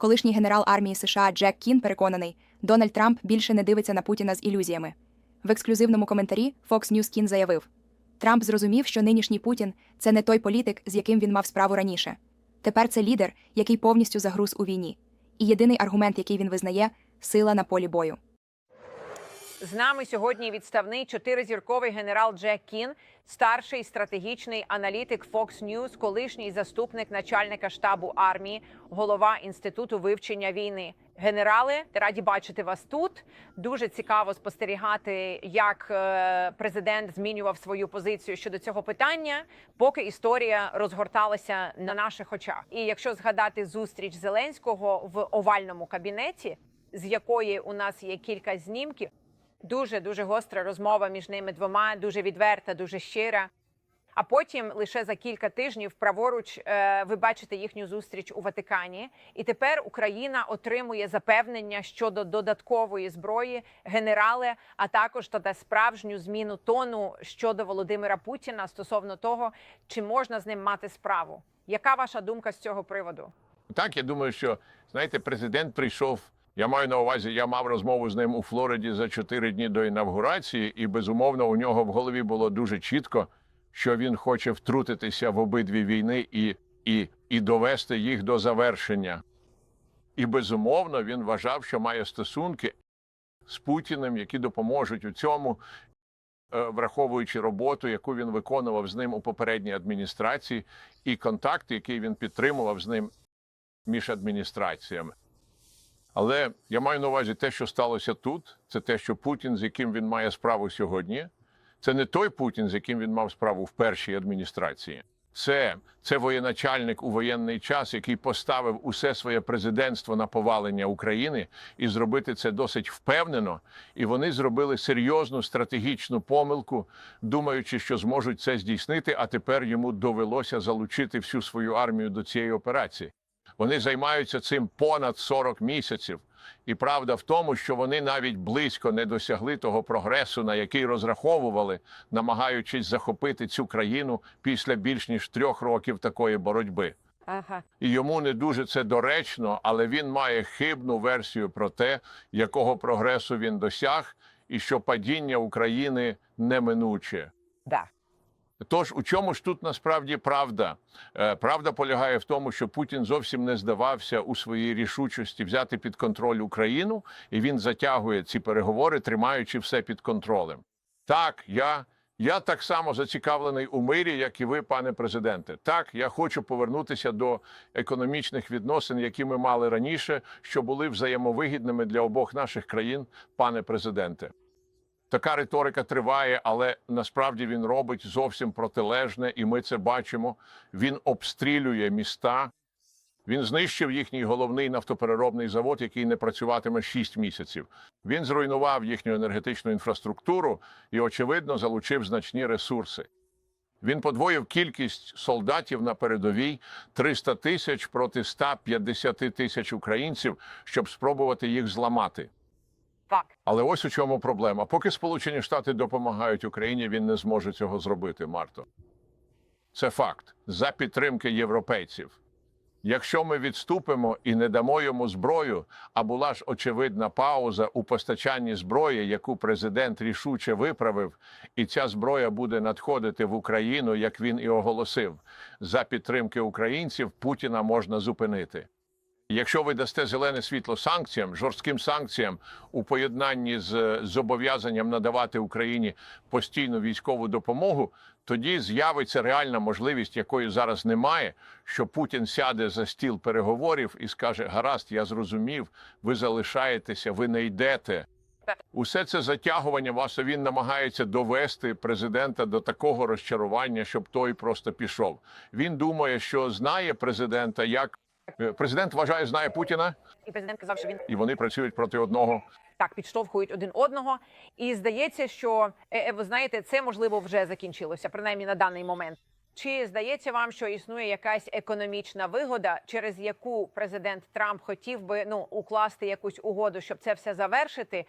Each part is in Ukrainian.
Колишній генерал армії США Джек Кін переконаний, Дональд Трамп більше не дивиться на Путіна з ілюзіями. В ексклюзивному коментарі Fox News Кін заявив: Трамп зрозумів, що нинішній Путін це не той політик, з яким він мав справу раніше. Тепер це лідер, який повністю загруз у війні. І єдиний аргумент, який він визнає сила на полі бою. З нами сьогодні відставний чотиризірковий генерал Джек Кін, старший стратегічний аналітик Fox News, колишній заступник начальника штабу армії, голова інституту вивчення війни. Генерали, раді бачити вас тут. Дуже цікаво спостерігати, як е, президент змінював свою позицію щодо цього питання, поки історія розгорталася на наших очах. І якщо згадати зустріч Зеленського в овальному кабінеті, з якої у нас є кілька знімків. Дуже дуже гостра розмова між ними двома, дуже відверта, дуже щира. А потім лише за кілька тижнів праворуч е, ви бачите їхню зустріч у Ватикані. І тепер Україна отримує запевнення щодо додаткової зброї, генерали, а також та справжню зміну тону щодо Володимира Путіна стосовно того, чи можна з ним мати справу. Яка ваша думка з цього приводу? Так, я думаю, що знаєте, президент прийшов. Я маю на увазі, я мав розмову з ним у Флориді за чотири дні до інавгурації, і безумовно у нього в голові було дуже чітко, що він хоче втрутитися в обидві війни і, і, і довести їх до завершення. І безумовно він вважав, що має стосунки з Путіним, які допоможуть у цьому, е, враховуючи роботу, яку він виконував з ним у попередній адміністрації, і контакт, який він підтримував з ним між адміністраціями. Але я маю на увазі те, що сталося тут, це те, що Путін, з яким він має справу сьогодні, це не той Путін, з яким він мав справу в першій адміністрації. Це, це воєначальник у воєнний час, який поставив усе своє президентство на повалення України і зробити це досить впевнено. І вони зробили серйозну стратегічну помилку, думаючи, що зможуть це здійснити. А тепер йому довелося залучити всю свою армію до цієї операції. Вони займаються цим понад 40 місяців. І правда в тому, що вони навіть близько не досягли того прогресу, на який розраховували, намагаючись захопити цю країну після більш ніж трьох років такої боротьби. Ага. І йому не дуже це доречно, але він має хибну версію про те, якого прогресу він досяг, і що падіння України неминуче. Да. Тож у чому ж тут насправді правда? Е, Правда полягає в тому, що Путін зовсім не здавався у своїй рішучості взяти під контроль Україну, і він затягує ці переговори, тримаючи все під контролем. Так, я, я так само зацікавлений у мирі, як і ви, пане президенте. Так, я хочу повернутися до економічних відносин, які ми мали раніше, що були взаємовигідними для обох наших країн, пане президенте. Така риторика триває, але насправді він робить зовсім протилежне, і ми це бачимо. Він обстрілює міста. Він знищив їхній головний нафтопереробний завод, який не працюватиме 6 місяців. Він зруйнував їхню енергетичну інфраструктуру і, очевидно, залучив значні ресурси. Він подвоїв кількість солдатів на передовій 300 тисяч проти 150 тисяч українців, щоб спробувати їх зламати. Але ось у чому проблема. Поки Сполучені Штати допомагають Україні, він не зможе цього зробити, Марто. Це факт за підтримки європейців. Якщо ми відступимо і не дамо йому зброю, а була ж очевидна пауза у постачанні зброї, яку президент рішуче виправив, і ця зброя буде надходити в Україну, як він і оголосив. За підтримки українців Путіна можна зупинити. Якщо ви дасте зелене світло санкціям, жорстким санкціям у поєднанні з зобов'язанням надавати Україні постійну військову допомогу, тоді з'явиться реальна можливість, якої зараз немає, що Путін сяде за стіл переговорів і скаже: Гаразд, я зрозумів, ви залишаєтеся, ви не йдете. Усе це затягування вас він намагається довести президента до такого розчарування, щоб той просто пішов. Він думає, що знає президента як президент вважає, знає Путіна, І президент казав, що він і вони працюють проти одного. так підштовхують один одного. І здається, що е, е, ви знаєте, це можливо вже закінчилося, принаймні на даний момент. Чи здається вам, що існує якась економічна вигода, через яку президент Трамп хотів би ну укласти якусь угоду, щоб це все завершити?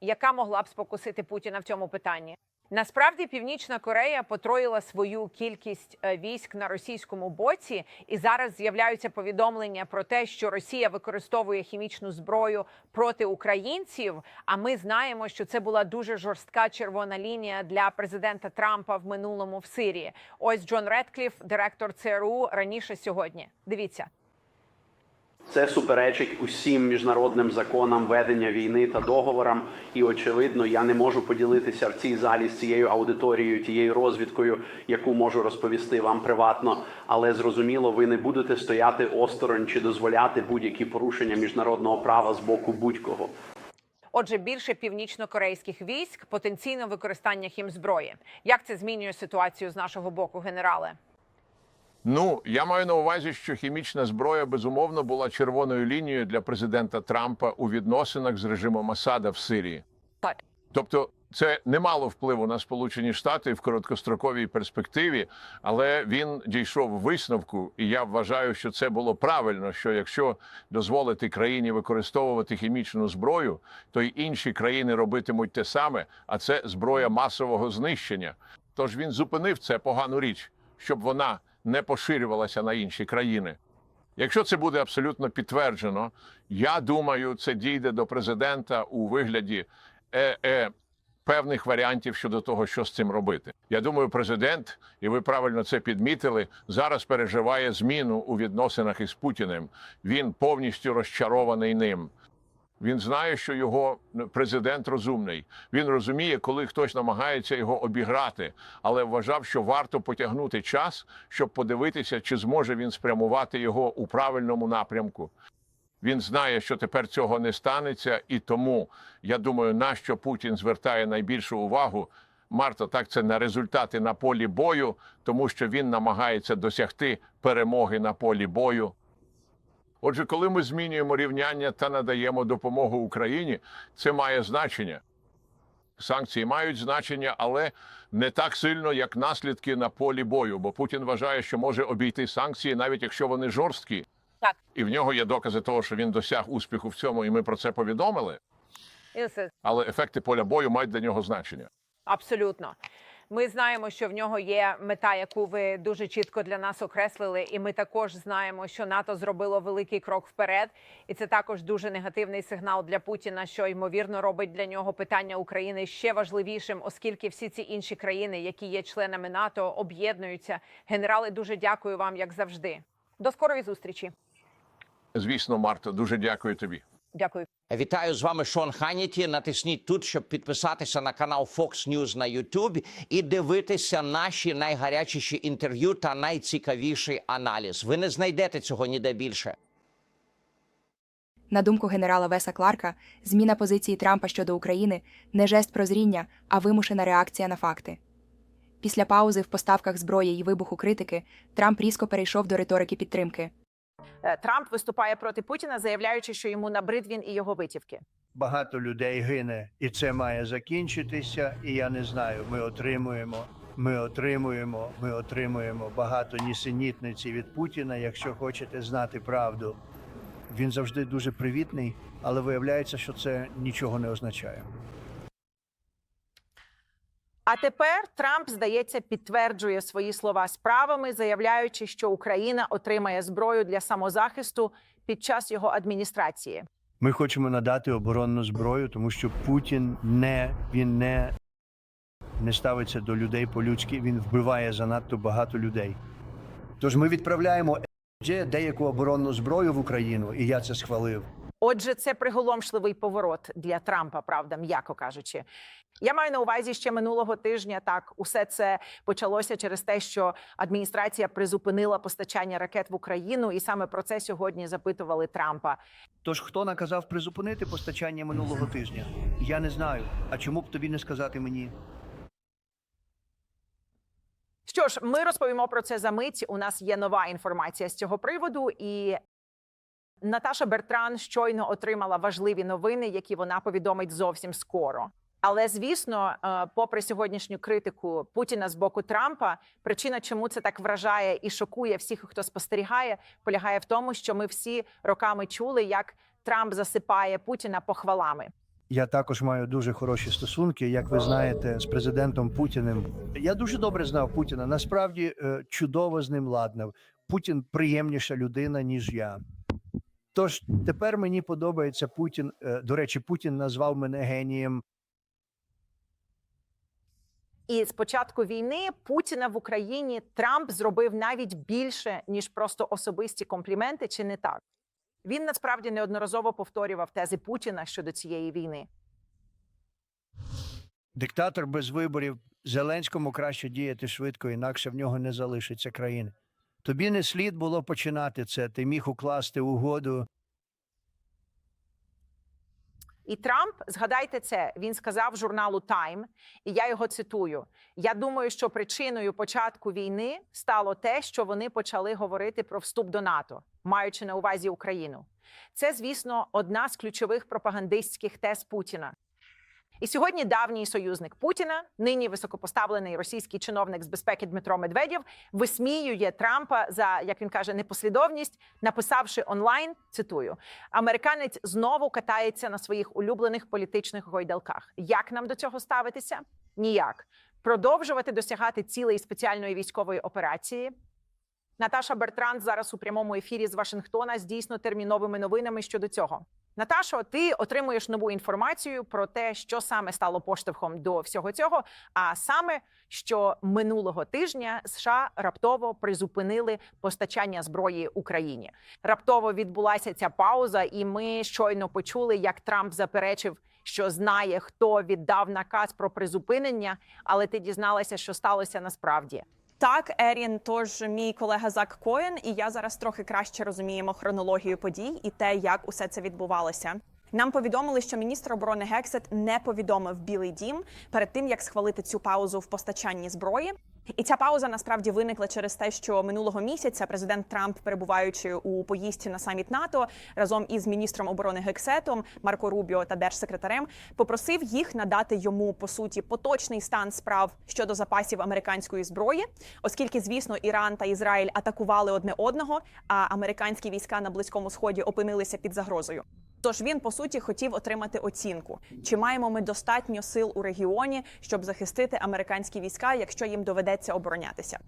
Яка могла б спокусити Путіна в цьому питанні? Насправді Північна Корея потроїла свою кількість е, військ на російському боці, і зараз з'являються повідомлення про те, що Росія використовує хімічну зброю проти українців. А ми знаємо, що це була дуже жорстка червона лінія для президента Трампа в минулому в Сирії. Ось Джон Редкліф, директор ЦРУ, раніше сьогодні. Дивіться. Це суперечить усім міжнародним законам ведення війни та договорам. І очевидно, я не можу поділитися в цій залі з цією аудиторією, тією розвідкою, яку можу розповісти вам приватно. Але зрозуміло, ви не будете стояти осторонь чи дозволяти будь-які порушення міжнародного права з боку будь-кого. Отже, більше північно-корейських військ, потенційно використання хімзброї. Як це змінює ситуацію з нашого боку, генерале? Ну, я маю на увазі, що хімічна зброя безумовно була червоною лінією для президента Трампа у відносинах з режимом Асада в Сирії. Так. Тобто, це не мало впливу на Сполучені Штати в короткостроковій перспективі, але він дійшов висновку, і я вважаю, що це було правильно. Що якщо дозволити країні використовувати хімічну зброю, то й інші країни робитимуть те саме, а це зброя масового знищення. Тож він зупинив це погану річ, щоб вона не поширювалася на інші країни. Якщо це буде абсолютно підтверджено, я думаю, це дійде до президента у вигляді е, е, певних варіантів щодо того, що з цим робити. Я думаю, президент, і ви правильно це підмітили, зараз переживає зміну у відносинах із Путіним. Він повністю розчарований ним. Він знає, що його президент розумний. Він розуміє, коли хтось намагається його обіграти, але вважав, що варто потягнути час, щоб подивитися, чи зможе він спрямувати його у правильному напрямку. Він знає, що тепер цього не станеться, і тому я думаю, на що Путін звертає найбільшу увагу. Марта, так це на результати на полі бою, тому що він намагається досягти перемоги на полі бою. Отже, коли ми змінюємо рівняння та надаємо допомогу Україні, це має значення. Санкції мають значення, але не так сильно, як наслідки на полі бою. Бо Путін вважає, що може обійти санкції, навіть якщо вони жорсткі. Так. І в нього є докази того, що він досяг успіху в цьому, і ми про це повідомили. Але ефекти поля бою мають для нього значення. Абсолютно. Ми знаємо, що в нього є мета, яку ви дуже чітко для нас окреслили, і ми також знаємо, що НАТО зробило великий крок вперед, і це також дуже негативний сигнал для Путіна, що ймовірно робить для нього питання України ще важливішим, оскільки всі ці інші країни, які є членами НАТО, об'єднуються. Генерали, дуже дякую вам, як завжди. До скорої зустрічі. Звісно, Марта, дуже дякую тобі. Дякую. Вітаю з вами Шон Ханіті. Натисніть тут, щоб підписатися на канал Fox News на YouTube і дивитися наші найгарячіші інтерв'ю та найцікавіший аналіз. Ви не знайдете цього ніде більше. На думку генерала Веса Кларка, зміна позиції Трампа щодо України не жест прозріння, а вимушена реакція на факти. Після паузи в поставках зброї і вибуху критики Трамп різко перейшов до риторики підтримки. Е, Трамп виступає проти Путіна, заявляючи, що йому набрид він і його витівки. багато людей гине, і це має закінчитися. І я не знаю, ми отримуємо. Ми отримуємо, ми отримуємо багато нісенітниці від Путіна. Якщо хочете знати правду, він завжди дуже привітний, але виявляється, що це нічого не означає. А тепер Трамп, здається, підтверджує свої слова справами, заявляючи, що Україна отримає зброю для самозахисту під час його адміністрації. Ми хочемо надати оборонну зброю, тому що Путін не він не, не ставиться до людей по-людськи, він вбиває занадто багато людей. Тож ми відправляємо деяку оборонну зброю в Україну, і я це схвалив. Отже, це приголомшливий поворот для Трампа, правда, м'яко кажучи. Я маю на увазі ще минулого тижня. Так, усе це почалося через те, що адміністрація призупинила постачання ракет в Україну, і саме про це сьогодні запитували Трампа. Тож хто наказав призупинити постачання минулого тижня? Я не знаю. А чому б тобі не сказати мені? Що ж, ми розповімо про це за мить. У нас є нова інформація з цього приводу, і Наташа Бертран щойно отримала важливі новини, які вона повідомить зовсім скоро. Але звісно, е, попри сьогоднішню критику Путіна з боку Трампа, причина, чому це так вражає і шокує всіх, хто спостерігає, полягає в тому, що ми всі роками чули, як Трамп засипає Путіна похвалами. Я також маю дуже хороші стосунки, як ви знаєте, з президентом Путіним. Я дуже добре знав Путіна. Насправді е, чудово з ним ладнав. Путін приємніша людина, ніж я. Тож тепер мені подобається Путін. Е, До речі, Путін назвав мене генієм. І з початку війни Путіна в Україні Трамп зробив навіть більше ніж просто особисті компліменти, чи не так? Він насправді неодноразово повторював тези Путіна щодо цієї війни. Диктатор без виборів. Зеленському краще діяти швидко, інакше в нього не залишиться країни. Тобі не слід було починати це. Ти міг укласти угоду. І Трамп, згадайте це, він сказав журналу Time, і я його цитую: Я думаю, що причиною початку війни стало те, що вони почали говорити про вступ до НАТО, маючи на увазі Україну. Це, звісно, одна з ключових пропагандистських тез Путіна. І сьогодні давній союзник Путіна, нині високопоставлений російський чиновник з безпеки Дмитро Медведєв, висміює Трампа за як він каже непослідовність, написавши онлайн. Цитую: американець знову катається на своїх улюблених політичних гойдалках. Як нам до цього ставитися? Ніяк продовжувати досягати цілей спеціальної військової операції. Наташа Бертранд зараз у прямому ефірі з Вашингтона з дійсно терміновими новинами щодо цього. Наташо, ти отримуєш нову інформацію про те, що саме стало поштовхом до всього цього. А саме, що минулого тижня США раптово призупинили постачання зброї Україні. Раптово відбулася ця пауза, і ми щойно почули, як Трамп заперечив, що знає, хто віддав наказ про призупинення, але ти дізналася, що сталося насправді. Так, Ерін, тож мій колега Зак Коен, і я зараз трохи краще розуміємо хронологію подій і те, як усе це відбувалося. Нам повідомили, що міністр оборони Гексет не повідомив Білий Дім перед тим, як схвалити цю паузу в постачанні зброї. І ця пауза насправді виникла через те, що минулого місяця президент Трамп, перебуваючи у поїздці на саміт НАТО, разом із міністром оборони Гексетом Марко Рубіо та держсекретарем, попросив їх надати йому по суті поточний стан справ щодо запасів американської зброї, оскільки, звісно, Іран та Ізраїль атакували одне одного, а американські війська на близькому сході опинилися під загрозою. Тож він по суті хотів отримати оцінку, чи маємо ми достатньо сил у регіоні, щоб захистити американські війська, якщо їм доведеться оборонятися.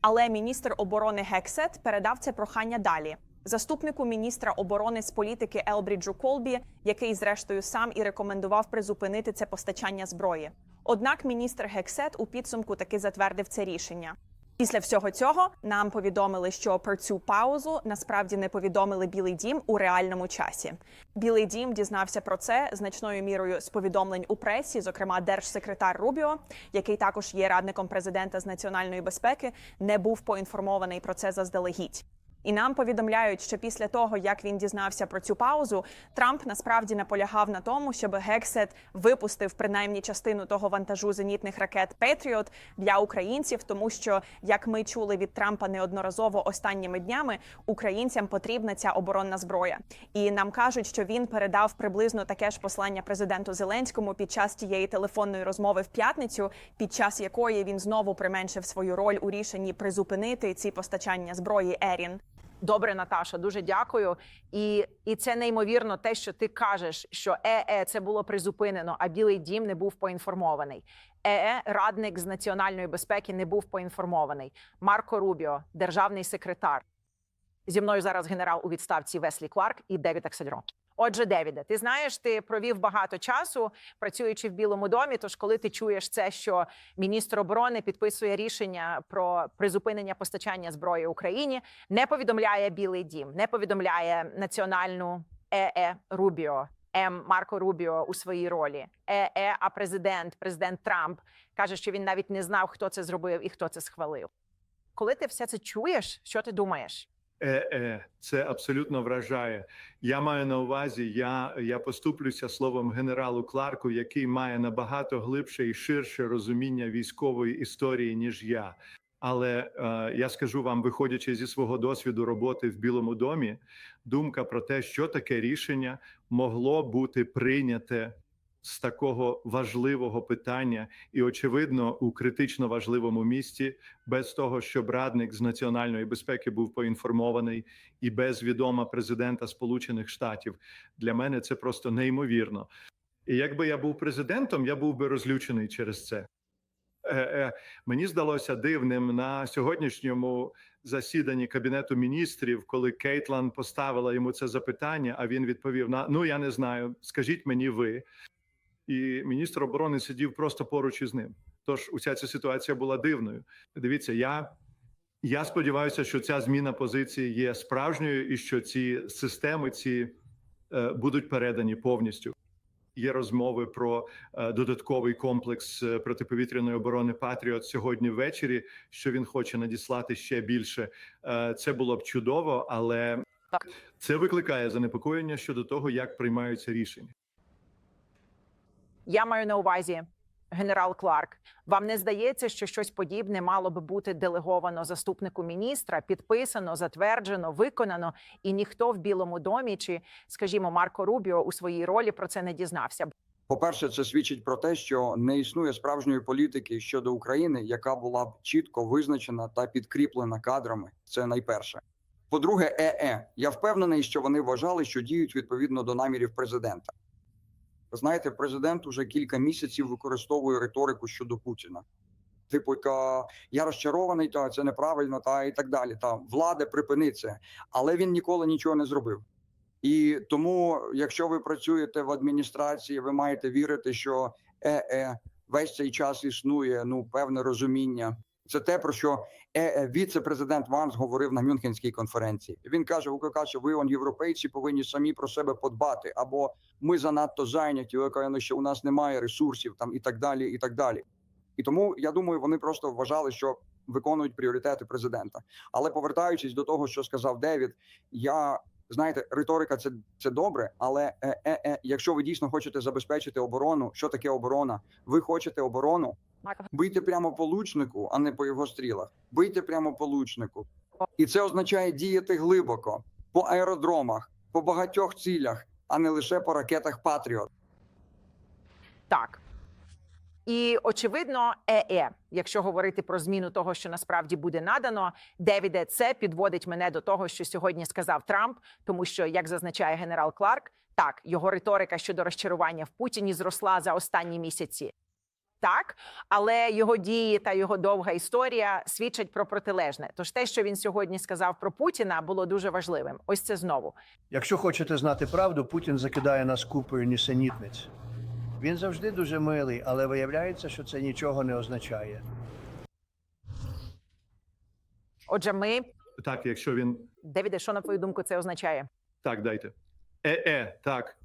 Але міністр оборони Гексет передав це прохання далі. Заступнику міністра оборони з політики Елбріджу Колбі, який, зрештою, сам і рекомендував призупинити це постачання зброї. Однак міністр Гексет у підсумку таки затвердив це рішення. Після всього цього нам повідомили, що про цю паузу насправді не повідомили Білий Дім у реальному часі. Білий Дім дізнався про це значною мірою з повідомлень у пресі, зокрема держсекретар Рубіо, який також є радником президента з національної безпеки, не був поінформований про це заздалегідь. І нам повідомляють, що після того, як він дізнався про цю паузу, Трамп насправді наполягав на тому, щоб Гексет випустив принаймні частину того вантажу зенітних ракет Петріот для українців, тому що, як ми чули від Трампа неодноразово останніми днями, українцям потрібна ця оборонна зброя. І нам кажуть, що він передав приблизно таке ж послання президенту Зеленському під час тієї телефонної розмови в п'ятницю, під час якої він знову применшив свою роль у рішенні призупинити ці постачання зброї Ерін. Добре, Наташа, дуже дякую. І, і це неймовірно, те, що ти кажеш, що ЕЕ це було призупинено, а Білий Дім не був поінформований. ЕЕ, радник з національної безпеки, не був поінформований. Марко Рубіо, державний секретар. Зі мною зараз генерал у відставці Веслі Кларк і Девід Аксельро. Отже, Девіде, ти знаєш, ти провів багато часу працюючи в Білому домі. Тож, коли ти чуєш це, що міністр оборони підписує рішення про призупинення постачання зброї Україні, не повідомляє Білий Дім, не повідомляє національну ЕЕ Рубіо. М. Марко Рубіо у своїй ролі ЕЕ, а президент, президент Трамп каже, що він навіть не знав, хто це зробив і хто це схвалив. Коли ти все це чуєш, що ти думаєш? Це абсолютно вражає. Я маю на увазі, я, я поступлюся словом генералу Кларку, який має набагато глибше і ширше розуміння військової історії, ніж я. Але е, я скажу вам, виходячи зі свого досвіду роботи в Білому домі, думка про те, що таке рішення могло бути прийняте з такого важливого питання, і очевидно, у критично важливому місці, без того, щоб радник з національної безпеки був поінформований, і без відома президента Сполучених Штатів. Для мене це просто неймовірно. І якби я був президентом, я був би розлючений через це. Е, е, мені здалося дивним на сьогоднішньому засіданні кабінету міністрів, коли Кейтлан поставила йому це запитання, а він відповів: на ну я не знаю, скажіть мені ви. І міністр оборони сидів просто поруч із ним. Тож уся ця ситуація була дивною. Дивіться, я, я сподіваюся, що ця зміна позиції є справжньою, і що ці системи ці е, будуть передані повністю. Є розмови про е, додатковий комплекс е, протиповітряної оборони Патріот сьогодні ввечері. Що він хоче надіслати ще більше. Е, це було б чудово, але це викликає занепокоєння щодо того, як приймаються рішення. Я маю на увазі. Генерал Кларк, вам не здається, що щось подібне мало би бути делеговано заступнику міністра, підписано, затверджено, виконано, і ніхто в Білому домі чи, скажімо, Марко Рубіо у своїй ролі про це не дізнався. По-перше, це свідчить про те, що не існує справжньої політики щодо України, яка була б чітко визначена та підкріплена кадрами. Це найперше. По-друге, ЕЕ. Я впевнений, що вони вважали, що діють відповідно до намірів президента. Знаєте, президент уже кілька місяців використовує риторику щодо Путіна. Типу, я розчарований, та це неправильно, та і так далі. Та влада припини це. Але він ніколи нічого не зробив. І тому, якщо ви працюєте в адміністрації, ви маєте вірити, що ЕЕ весь цей час існує ну певне розуміння. Це те, про що віце-президент Ванс говорив на Мюнхенській конференції. Він каже: викликає, що ви он європейці повинні самі про себе подбати, або ми занадто зайняті, викликає, що у нас немає ресурсів там і так далі, і так далі. І тому я думаю, вони просто вважали, що виконують пріоритети президента. Але повертаючись до того, що сказав Девід, я знаєте, риторика це, це добре, але е, е, е, якщо ви дійсно хочете забезпечити оборону, що таке оборона? Ви хочете оборону? Бийте прямо по лучнику, а не по його стрілах. Бийте прямо по лучнику, і це означає діяти глибоко по аеродромах, по багатьох цілях, а не лише по ракетах Патріот. Так. І очевидно, ЕЕ, якщо говорити про зміну того, що насправді буде надано, Девіде, це підводить мене до того, що сьогодні сказав Трамп, тому що, як зазначає генерал Кларк, так його риторика щодо розчарування в Путіні зросла за останні місяці. Так, але його дії та його довга історія свідчать про протилежне. Тож те, що він сьогодні сказав про Путіна, було дуже важливим. Ось це знову. Якщо хочете знати правду, Путін закидає нас купою нісенітниць. Він завжди дуже милий, але виявляється, що це нічого не означає. Отже, ми Так, якщо він Девіде, що на твою думку це означає? Так, дайте. ЕЕ, так.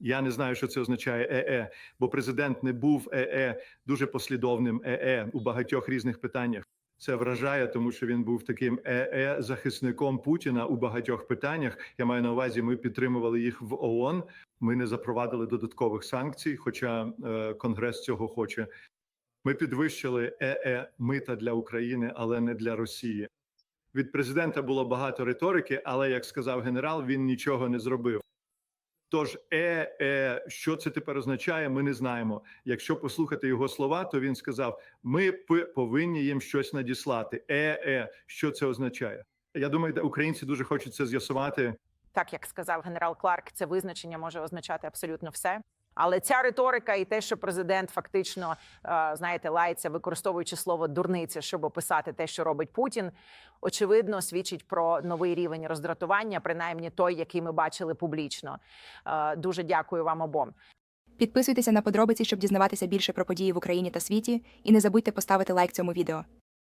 Я не знаю, що це означає ЕЕ, бо президент не був ЕЕ дуже послідовним ЕЕ у багатьох різних питаннях. Це вражає, тому що він був таким ЕЕ захисником Путіна у багатьох питаннях. Я маю на увазі, ми підтримували їх в ООН. Ми не запровадили додаткових санкцій, хоча е, Конгрес цього хоче. Ми підвищили ЕЕ мита для України, але не для Росії. Від президента було багато риторики, але як сказав генерал, він нічого не зробив. Тож, е, е, що це тепер означає, ми не знаємо. Якщо послухати його слова, то він сказав: ми повинні їм щось надіслати. Е, е, що це означає? Я думаю, українці дуже хочуть це з'ясувати. так як сказав генерал Кларк, це визначення може означати абсолютно все. Але ця риторика і те, що президент фактично е, знаєте, лається, використовуючи слово дурниця, щоб описати те, що робить Путін, очевидно, свідчить про новий рівень роздратування, принаймні той, який ми бачили публічно. Е, Дуже дякую вам обом. Підписуйтеся на подробиці, щоб дізнаватися більше про події в Україні та світі, і не забудьте поставити лайк цьому відео.